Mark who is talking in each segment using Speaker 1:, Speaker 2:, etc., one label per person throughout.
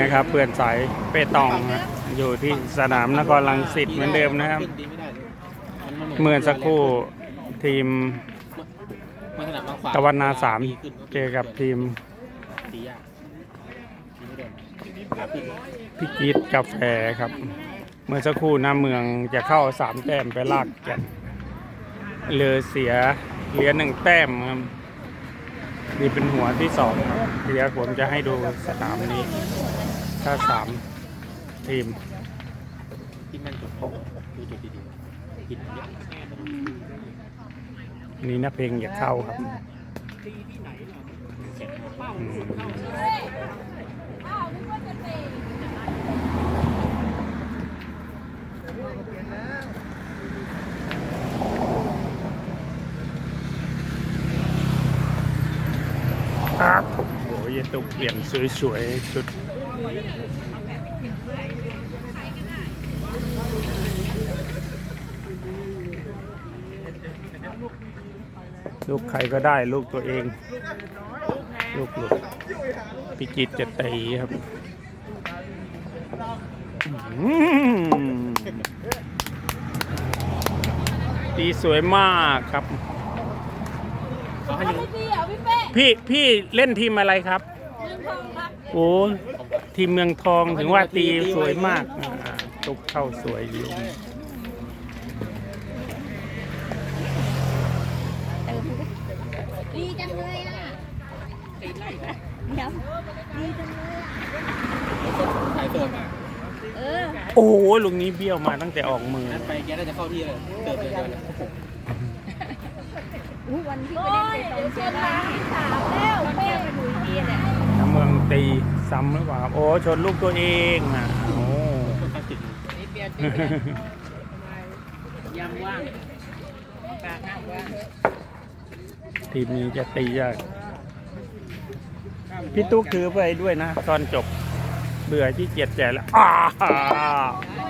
Speaker 1: นะครับเพื่อนสายเปตองฮะอยู่ที่สนามนครลังสิตเหมือนเดิมนะครับ
Speaker 2: เมื่
Speaker 1: อสักครู่ทีมตะวันนาสามเจอกับทีมพิกิตกาแฟครับ เมื่อสักครู่หน้าเมืองจะเข้าสามแต้มไปลากกันเลือเสียเหลือหนึ่งแต้มครับนี่เป็นหัวที่สองครับเดี๋ยวผมจะให้ดูสนามนี้ ถ้าสามทีม
Speaker 2: ที่แม่นจุดพกดูจุดดีๆหินเยอะ
Speaker 1: นี่นะเพลงอย่าเข้าครับครับโอ้โหยายตุกเปลี่ยนสวยๆชุด ลูกใครก็ได้ลูกตัวเอง ลูกหลุดพิกิตจะตีครับอื้อหือตีสวยมากครับ
Speaker 2: เขาให้หนึ่ง
Speaker 3: ไม่ดีเหรอพี่เป้
Speaker 1: พี่พี่เล่นทีมอะไรครับ
Speaker 3: เมืองทองครับ
Speaker 1: โอ้ย ทีมเมืองทองถึงว่าตีสวยมากอ่าตุกเข้าสวยอยู่
Speaker 3: ดีจังเลยอะเดี๋ยวดีจังเลยอะ
Speaker 2: สายเติมมา
Speaker 3: เออ
Speaker 1: โอ้โหลุงนี้เบี้ยวมาตั้งแต่ออกมือ
Speaker 2: นั้นไปแกน่าจะเข้าที่เลยเติมเลยเดียวเลย
Speaker 3: อุ้ยวันที่ไปเล่นไปตองเชียร์ได้ที่สามแล้วเป้ไปดูดีแหละ
Speaker 1: น้ำ เมืองตีซ้ำหรือเปล่าครับโอ้ชนลูกตัวเองอะโอ้
Speaker 2: ค่อนข้างติดอยู่
Speaker 4: นี่เปลี่ยนติดยำว่างปากห้างว่าง
Speaker 1: ทีมนี้จะตียากพี่ตุ๊กถือไปด้วยนะ ตอนจบ เบื่อที่เกียจแจแล้วอ้า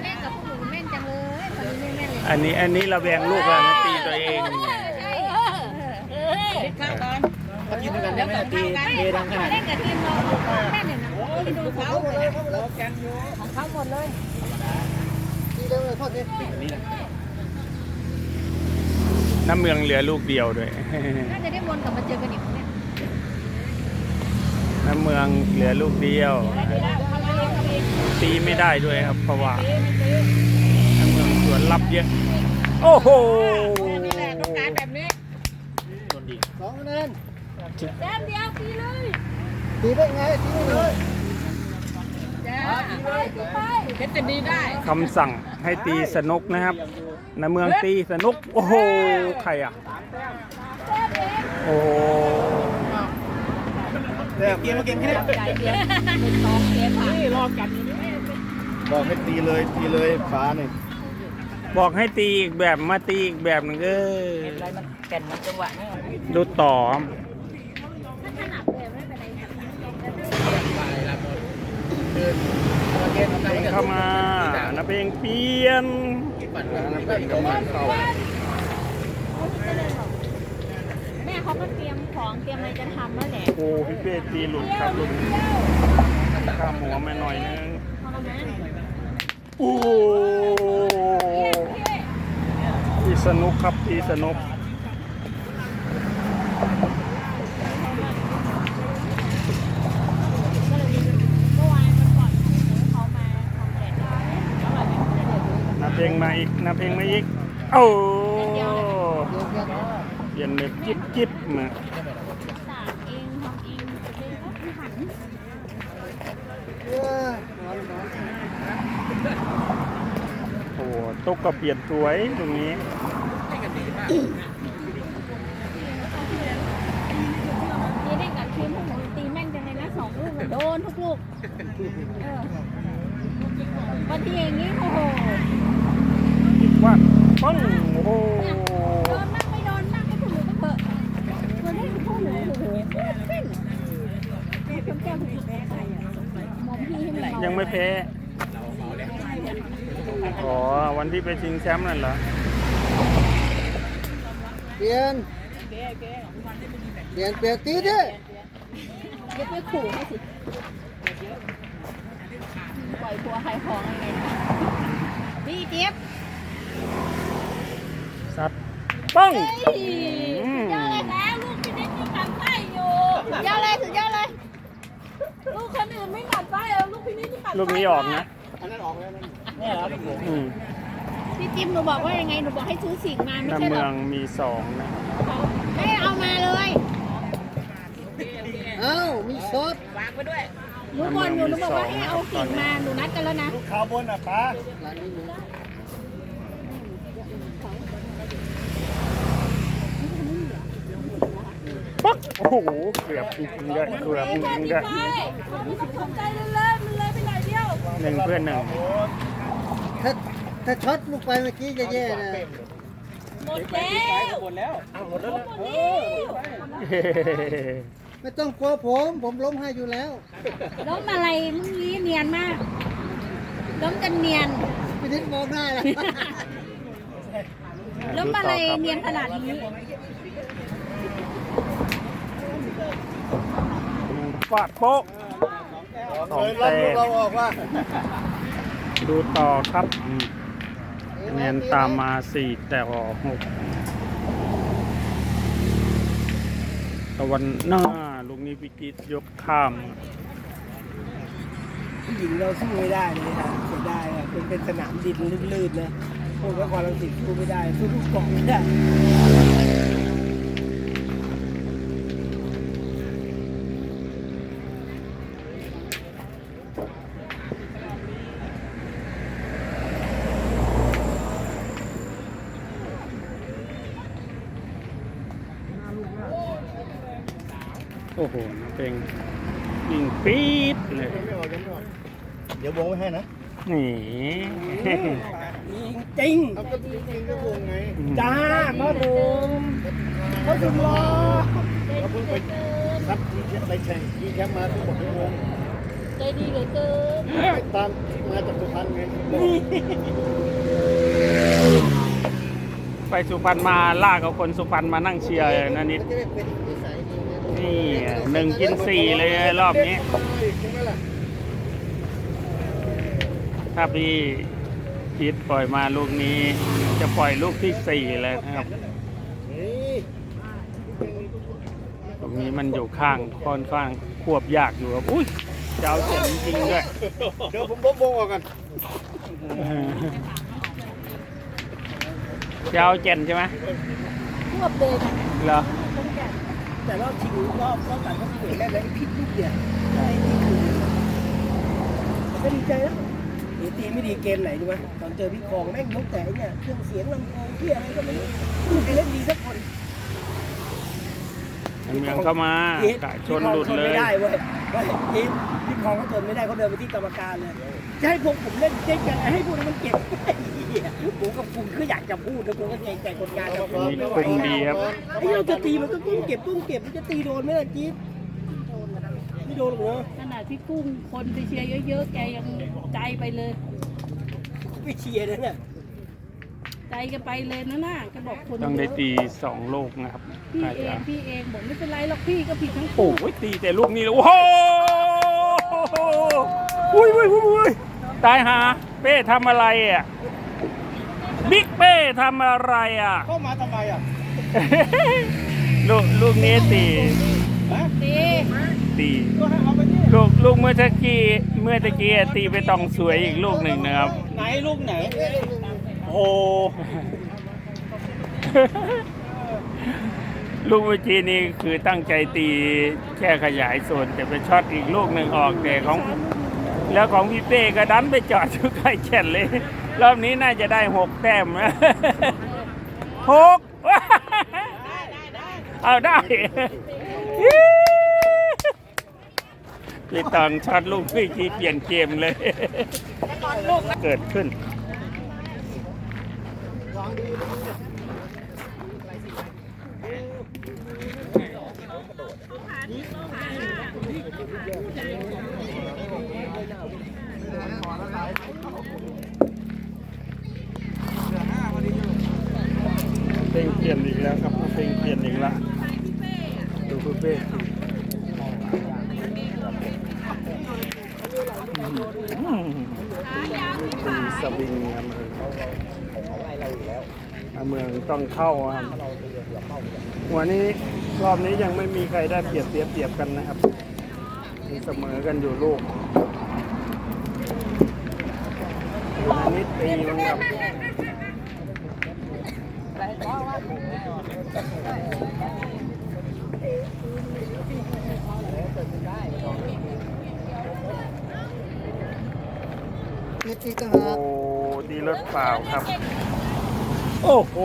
Speaker 3: เล่นกับพวกหนูแม่นจังเลยตอนนี้ไม่แม่นเลย
Speaker 1: อันนี้อันนี้เราแบงลูกแล้วนะตีตัวเอง
Speaker 3: ใช่ เออ
Speaker 4: ติดข้าวก่อน
Speaker 2: ถ้าทีมด้วยกันได้ไหมตีเทดังขนาด
Speaker 3: เล่
Speaker 2: นี้
Speaker 3: นกับทีมเราแม่นเนี่ยนะที่ดูเขาเลยของเขาหมดเลย
Speaker 2: แบบนี้แหละ
Speaker 1: น้ำเมืองเหลือลูกเดียวด้วย
Speaker 3: น่าจะได้วนกลับมาเจอกันอีกเนี่ย
Speaker 1: น้ำเมืองเหลือลูกเดียว ตีไม่ได้ด้วยครับ เพราะว่าน้ำเมืองสวนรับเยอะ โอ้โห
Speaker 4: นี่แหละต้องการแบบนี้
Speaker 2: โดนดี
Speaker 5: สองคะแนน
Speaker 3: แต้มเดียวตีเลย
Speaker 5: ตีไปไงตีไปเลย
Speaker 4: จ้า
Speaker 3: ไปตีไป
Speaker 4: เพชรจะดีได้
Speaker 1: คำสั่งให้ตีสนุกนะครับน้ำเมืองตีสนุก โอ้โห ใครอะ โอ้โห
Speaker 2: เกมเกมเกมแค่นี้
Speaker 3: ใจเดียวเป็นสองเกมผ่าน
Speaker 4: นี่รอกันอยู่นี่
Speaker 5: บอกให้ตีเลยตีเลยฟ้านี่
Speaker 1: บอกให้ตีอีกแบบมาตีอีกแบบหนึ่งเออ
Speaker 4: อะไรมันแก่นมันจังหวะนี่
Speaker 1: ดูต่อเข้ามานะเพลงเปลี่ยน
Speaker 3: แม่เขาก็เตรียมของเตรียมอะไรจะทำแล้วแหละ
Speaker 1: โอ้พี่เป้ตีหลุดครับหลุดข้ามหัวมาหน่อยนึง
Speaker 3: อแล้วนะ
Speaker 1: โอ้ตีสนุกครับตีสนุก
Speaker 3: เลยเมื่อวานมันก่อนเขามาทำแหละแล้วแบบนี้เดี๋ยวดู
Speaker 1: นะเพ ลงมาอีกนะเพลงมาอีกโอ้เย็นแบบจิ๊บจิ๊บมา
Speaker 3: สากเองทำเองเองก็หัน
Speaker 1: โอ้ตุ๊กก็เปลี่ยนสวยตรงนี้
Speaker 3: นี่เล่นกับทีมพวกหนูตีแม่งจังเลยนะสองลูกโดนทุกลูก เออวันที่อย่างนี้โอ้โห
Speaker 1: ว่าปังโอ้โห
Speaker 3: โดนมากไม่โดนมากให้พวกหนูก็เถอะมันให้พวกหนูโอ้โหเส้นคนแก้วคนแพ้ใครอะมองพี่ให้มัน
Speaker 1: ยังไม่แพ้อ๋อวันที่ไปชิงแชมป์นั่นเหรอ
Speaker 5: เปลี่ยนเปลี่ยนเปลี่ยนตีดิ
Speaker 3: อย่าไปขู่ให้สิปล่อยบัวใครของยังไงพี่เจี๊ยบ
Speaker 1: ซัดป้อง
Speaker 3: เฮ้ยสุดยอดเลยแล้วลูกพี่นิดยังหมั่นไส้อยู่สุดยอดเลยสุดยอดเลย ลูกคนอื่นไม่หมั่นไส้เออลูกพี่นิดที่หมั่นไส้
Speaker 1: ลูกนี้ออกนะ
Speaker 5: อันนั้นออกแล้วนั่น
Speaker 2: เนี่ยครับผม
Speaker 1: อืม
Speaker 3: พี่จิมหนูบอกว่ายังไงหนูบอกให้ซื้อสิ่งมาไม่
Speaker 1: น้ำ
Speaker 3: ใช่หร
Speaker 1: เมื
Speaker 3: อ
Speaker 1: องมีสองนะ
Speaker 3: ให้เอามาเลย
Speaker 5: เอ้ามีซด
Speaker 4: วางไว้ด้วย
Speaker 3: หนูบอกอยู่หนูบอกว่าให้เอาสิ่งมาหนูนัดกันแล้วนะ
Speaker 5: ลูกค้าบนอะป้าร้านนี้หนู
Speaker 1: ปักโอ้โหเกือบจริงๆด้วยเกือบจริงๆด้วย
Speaker 3: ไม่ต้องสนใจเลยเลยมันเลยไปหน่อยเดียว
Speaker 1: หนึ่งเพื่อนหนึ่ง
Speaker 5: ถ้าถ้าช็อตลูกไปเมื่อกี้จะแย่นะ
Speaker 3: หมดแล้ว
Speaker 2: หมดแล้วหมดแล้ว
Speaker 3: หมดแล้ว
Speaker 5: ไม่ต้องกลัวผม ผมล้มให้อยู่แล้ว
Speaker 3: ล้มอะไรมึงนี้เนียนมากล้มกันเนียน
Speaker 5: พี่นิดมองหน้าแล้ว
Speaker 3: ล้มอะไรเนียนขนาดนี้
Speaker 1: ฟาดโป๊ะสองแต้
Speaker 5: มเราออกว่า
Speaker 1: ดูต่อครับอืมคะแนนตามมาสี่แต่ออกหกตะวันหน้าลูกนี้พิกิตยกข้าม
Speaker 6: ผู้หญิงเราสู้ไม่ได้เลยนะเสียดายอะเป็นเป็นสนามดินลื่นๆนะพวกนครรังสิตสู้ไม่ได้สู้ลูกกอกไม่ได้
Speaker 1: อ้โหเป็นยิงปี๊ดเลย
Speaker 5: ไม่ออกยังไม่ออกเดี๋ยววงไว้ให้นะ
Speaker 1: นี่
Speaker 6: จริง
Speaker 5: เอาก็จริงๆก็วงไง
Speaker 6: ๆจ้าพ่อหนุ่มพ่อหนุ่มรอ
Speaker 5: เราเพิ่งไปซับทีแชมป์ไปแข่งทีแชมป์มาทุกหมดทุกวง
Speaker 3: ใจดีเหลือเกิน
Speaker 5: ไปตามมาจากสุพรรณไง
Speaker 1: ไปสุพรรณมาลากเอาคนสุพรรณมานั่งเชียร์นะนิด
Speaker 5: มั นจะได้เป็นนิสัยดีไง
Speaker 1: นี่หนึ่งกินสี่เลยรอบนี้
Speaker 5: ใช่ไหมล่ะ
Speaker 1: ถ้าพี่พีทปล่อยมาลูกนี้ จะปล่อยลูกที่สี่เลยนะครับ
Speaker 5: นี่
Speaker 1: ตรงนี้มันอยู่ข้างค่อนข้างควบยากอยู่ครับอุ้ยเจ้าเจ๋งจริงด้วย
Speaker 5: เดี๋ยวผมลบวงออกกัน
Speaker 1: เจ้าเจนใช่ไหม
Speaker 3: ควบเดิน
Speaker 1: เหรอ
Speaker 6: แต่รอบชิงรอบรอบตัดเขาเปลี่ยนได้เลยผิดลูกเดียวได้นี่คือก็ดีใจแล้วเดี๋ยวตีไม่ดีเกมไหนดูไหมตอนเจอพี่คองแม่งยกแต่เนี่ยเครื่องเสียงลำโพงที่อะไรก็ไม่รู้ไม่มีใครเล่นดีสักคน
Speaker 1: เมืองเข้ามา
Speaker 6: พีท
Speaker 1: กะชนหลุดเล
Speaker 6: พี่คองทนไม่
Speaker 1: ย
Speaker 6: ได้เว้ยเว้ยพีทพี่คองเขาทนไม่ได้เขาเดินไปที่กรรมการเลยจะให้พวกผมเล่นเจ๊งยังไงให้พวกนั้นมันเก็บไอ้เหี้ยผมกับคุณก็อยากจะพูดนะกูก็เกรงใจคนงานกับคุณ
Speaker 1: นี่คุมดีครับ
Speaker 6: ไอ้เราจะตีมันก็ต้องเก็บต้องเก็บมันจะตีโดนไหมล่ะจี๊ดไม่โดนหรอกเนอะ
Speaker 3: ขนาดพี่กุ้งคนไปเชียร์เยอะๆแกยังใจไปเลย
Speaker 6: ไม่เชียร์นะเนี่ย
Speaker 3: ใจแกันไปเลยนะน่ะแกบอกคน
Speaker 1: ต้องได้
Speaker 3: เยอะ
Speaker 1: ตีสองลูกนะครับ
Speaker 3: พี่
Speaker 1: อาจ
Speaker 3: เอ
Speaker 1: จะ
Speaker 3: งพี่เองบอกไม่เป็นไรหรอกพี่ก็ผิดทั้ง
Speaker 1: โอ้
Speaker 3: คู่
Speaker 1: ยตีแต่ลูกนี้เลยโอ้โหอุ้ยอุ้ยอุ้ยอุ้ยตายหาเป้ทำอะไรอะ บิ๊กเป้ทำอะไรอะ
Speaker 5: เข้ามาทำไมอะ
Speaker 1: ลูกลูกนี้ตี
Speaker 3: ตี
Speaker 1: ตีลูกลูกเมื่อตะกี้เมื่อตะกี้ตีไปตองสวยอีกลูกหนึ่งนะครับ
Speaker 2: ไหนลูกไหน
Speaker 1: โอ้ลูกเมื่อกี้นี้คือตั้งใจตีแค่ขยายส่วนแต่ไปช็อตอีกลูกหนึ่งออกแต่ของ แล้วของพี่เป้ก็ดันไปจอดอยู่ใกล้แข่นเลย รอบนี้น่าจะได้หกแต้มนะหกเอาได้พี่ตองช็อตลูกพี่ที่เปลี่ยนเกมเลย เกิดขึ้น เปลี่ยนอีกแล้วครับเพลงเปลี่ยนอีกแล้วดูคุณเป้สิอืมมีสวิงครับเมืองต้องเข้าครับหัวนี้รอบนี้ยังไม่มีใครได้เปรียบเสียเปรียบกันนะครับมีเสมอกันอยู่ลูกอันนี้ตีมันครับ
Speaker 6: นิดนี้ก็
Speaker 1: โอ้ดีรถเปล่าครับ โอ้โห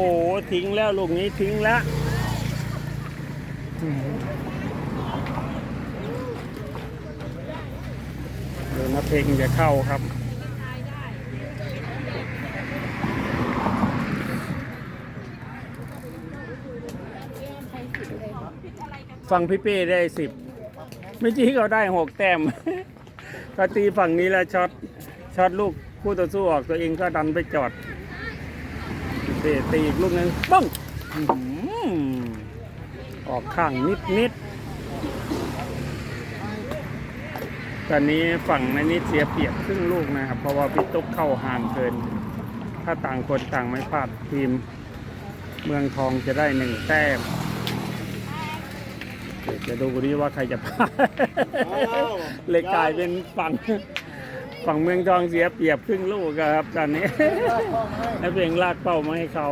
Speaker 1: ทิ้งแล้วลูกนี้ทิ้งแล้วอืมเดี๋ยวนะเพลงจะเข้าครับ ฝั่งพี่เป้ได้สิบไม่จี้เขาได้หกแต้ม ถ้าตีฝั่งนี้แล้วช็อตช็อตลูกคู่ต่อสู้ออกตัวเองก็ดันไปจอดเตะตีอีกลูกนึงป้องออกข้างนิดนิดตอนนี้ฝั่งในนิดเสียเปรียบครึ่งลูกนะครับ เพราะว่าพี่ตุ๊กเข้าห่างเกิน ถ้าต่างคนต่างไม่พลาดทีม เมืองทองจะได้หนึ่งแต้ม จะดูดิว่าใครจะพาเลยกลายเป็นฝั่งฝั่งเมืองทองเสียเปรียบครึ่งลูกครับตอนนี้แล้วเพียงลากเป้ามาให้เขา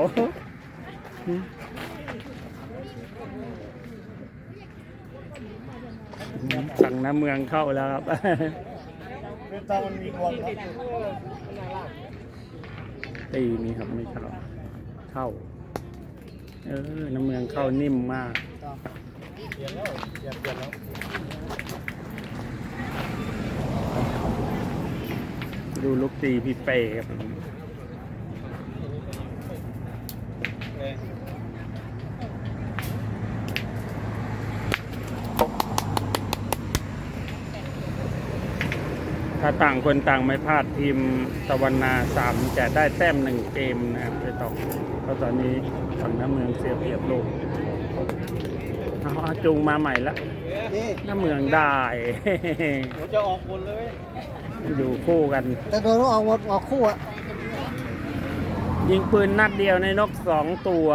Speaker 1: สั่งน้ำเมืองเข้าแล้วครับ
Speaker 5: คือตามันมีความครับ
Speaker 1: ตีนี่ครับไม่เข้าเข้า เออ น้ำเมืองเข้านิ่มมาก
Speaker 5: เปลี่ยนแล้วเปลี่ยนเปลี่ยนแล้ว
Speaker 1: ดูลูกตีพี่เป้ครับถ้าต่างคนต่างไม่พลาดทีมตะวันนาสามจะได้แต้มหนึ่งเกมนะครับไปต่อเพราะตอนนี้ฝั่งน้ำเมืองเสียเปรียบลูก จุงมาใหม่ละ
Speaker 6: นี่
Speaker 1: น้ำเมืองได้
Speaker 5: เราจะออกบนเลย
Speaker 1: อยู่คู่กัน
Speaker 6: แต่โดนต้องออกหมดออกคู่อะ
Speaker 1: ยิงปืนนัดเดียวในนกสองตัว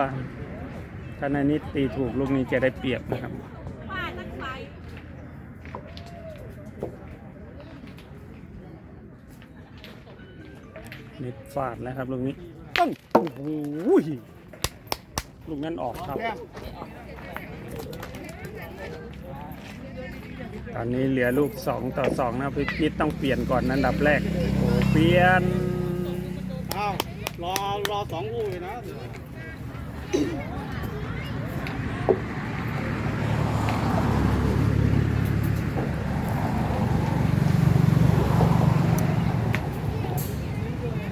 Speaker 1: ธนานิดตีถูกลูกนี้จะได้เปรียบนะครับนิดฟาดแล้วครับลูกนี้ปังโอ้โหลูกนั้นออกครับ ตอนนี้เหลือลูกสองต่อสองนะพี่พิษต้องเปลี่ยนก่อนอันดับแรกโอ้เปลี่ยน
Speaker 5: อ้าวรอรอสองลูกเลยนะ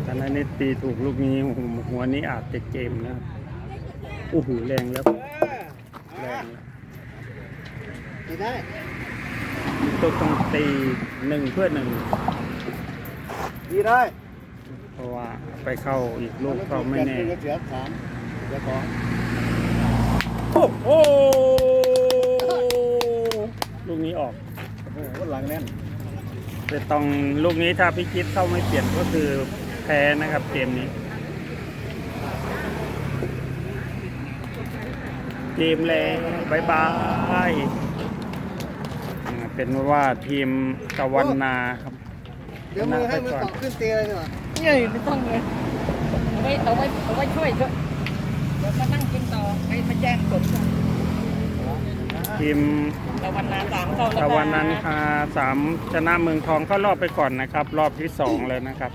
Speaker 1: ตอนนั้นนี่ตีถูกลูกนี้โอ้โหหัวนี้อาจจะเกมนะครับโอ้โหแรงแล้วแรงแล้ว
Speaker 6: ไม่ได้
Speaker 1: ตัวต้องตีหนึ่งเพื่อหนึ่ง
Speaker 5: ดีได้
Speaker 1: เพราะว่าไปเข้าอีกลูกก็ไม่แน่
Speaker 5: เสียสามเสียสอง
Speaker 1: โอ้โหลูกนี้ออก
Speaker 5: โอ้โหหลังแน่น
Speaker 1: แต่ต้องลูกนี้ถ้าพี่คิดเข้าไม่เปลี่ยนก็คือแพ้นะครับเกมนี้ เกมแล้วบายบายอ่า เป็นว่าทีมตะวันนาครับ
Speaker 6: เดี๋ยวมือให้มือเกาะขึ้นเตียเลยดีกว่า
Speaker 4: เนี่ยไม่ต้องเลยเอาไว้เอาไว้เอาไว้ช่วยเถอะเดี๋ยวมานั่งกินต่อไปมาแจ้งผลกัน
Speaker 1: ทีม
Speaker 4: ตะวันนาสามเข้าแล้ว
Speaker 1: ตะวันนันคาสามชนะเมืองทองเข้ารอบไปก่อนนะครับ รอบที่สองเลยนะครับ